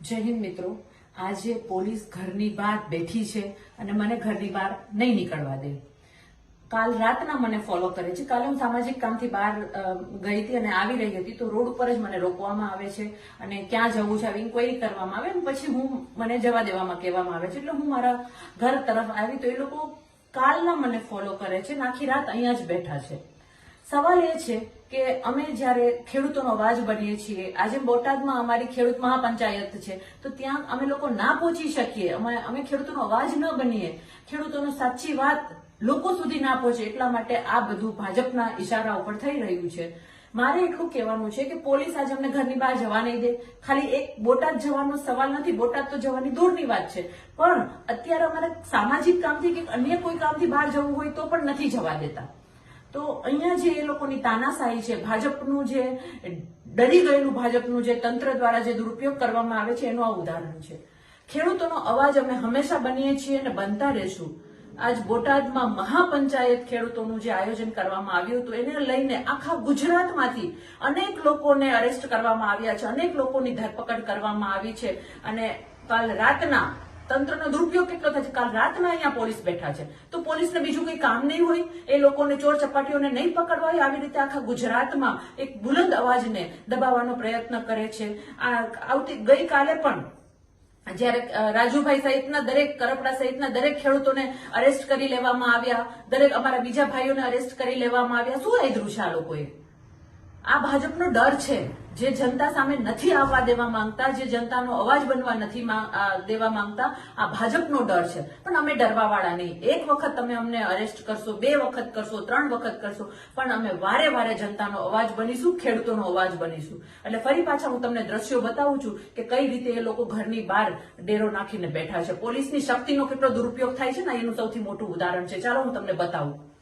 જય હિન્દ મિત્રો. આજે પોલીસ ઘરની બહાર બેઠી છે અને મને ઘરની બહાર નહીં નીકળવા દે. કાલ રાતના મને ફોલો કરે છે. કાલે હું સામાજિક કામથી બહાર ગઈ હતી અને આવી રહી હતી તો રોડ ઉપર જ મને રોકવામાં આવે છે અને ક્યાં જવું છે, આવી ઇન્કવાયરી કરવામાં આવે પછી હું, મને જવા દેવામાં, કહેવામાં આવે છે. એટલે હું મારા ઘર તરફ આવી તો એ લોકો કાલના મને ફોલો કરે છે આખી રાત અહીંયા જ બેઠા છે. સવાલ એ છે કે અમે જ્યારે ખેડૂતોનો અવાજ બનીએ છીએ, આજે બોટાદમાં અમારી ખેડૂત મહાપંચાયત છે, તો ત્યાં અમે લોકો ના પહોંચી શકીએ. અમે અમે ખેડૂતોનો અવાજ ન બનીએ. ખેડૂતોનો સાચી વાત લોકો સુધી ના પહોંચે, એટલા માટે આ બધું ભાજપના ઇશારા ઉપર થઈ રહ્યું છે. મારે એટલું કહેવાનું છે કે પોલીસ આજે અમને ઘરની બહાર જવા નહીં દે. ખાલી એક બોટાદ જવાનો સવાલ નથી, બોટાદ તો જવાની દૂરની વાત છે. પણ અત્યારે અમારે સામાજિક કામથી કે અન્ય કોઈ કામથી બહાર જવું હોય તો પણ નથી જવા દેતા. તો અહીંયા જે એ લોકોની તાનાશાહી છે, ભાજપનું જે, ડરી ગયેલું ભાજપનું જે તંત્ર દ્વારા જે દુરુપયોગ કરવામાં આવે છે, એનું આ ઉદાહરણ છે. ખેડૂતોનો અવાજ અમે હંમેશા બનીએ છીએ અને બનતા રહેશું. આજ બોટાદમાં મહાપંચાયત ખેડૂતોનું જે આયોજન કરવામાં આવ્યું હતું, એને લઈને આખા ગુજરાતમાંથી અનેક લોકોને અરેસ્ટ કરવામાં આવ્યા છે, અનેક લોકોની ધરપકડ કરવામાં આવી છે. અને કાલ રાતના તંત્રનો દુરુપયોગ કેટલો થાય છે? કાલ રાતના અહીંયા પોલીસ બેઠા છે. તો પોલીસને બીજું કંઈ કામ નહીં હોય? એ લોકોને ચોર ચપાટીઓને નહીં પકડવા હોય? આવી રીતે આખા ગુજરાતમાં એક બુલંદ અવાજને દબાવવાનો પ્રયત્ન કરે છે. આ આવતી ગઈકાલે પણ જ્યારે રાજુભાઈ સહિતના દરેક, કરપડા સહિતના દરેક ખેડૂતોને અરેસ્ટ કરી લેવામાં આવ્યા. દરેક અમારા બીજા ભાઈઓને અરેસ્ટ કરી લેવામાં આવ્યા. શું છે આ લોકોએ? આ ભાજપનો ડર છે. જે જનતા સામે નથી આવવા દેવા માંગતા, જે જનતાનો અવાજ બનવા નથી દેવા માંગતા, આ ભાજપનો ડર છે. પણ અમે ડરવા વાળા નહીં. એક વખત તમે અમને અરેસ્ટ કરશો, બે વખત કરશો, ત્રણ વખત કરશો, પણ અમે વારે વારે જનતાનો અવાજ બનીશું, ખેડૂતોનો અવાજ બનીશું. એટલે ફરી પાછા હું તમને દ્રશ્યો બતાવું છું કે કઈ રીતે એ લોકો ઘરની બહાર ડેરો નાખીને બેઠા છે. પોલીસની શક્તિનો કેટલો દુરુપયોગ થાય છે ને, એનું સૌથી મોટું ઉદાહરણ છે. ચાલો હું તમને બતાવું.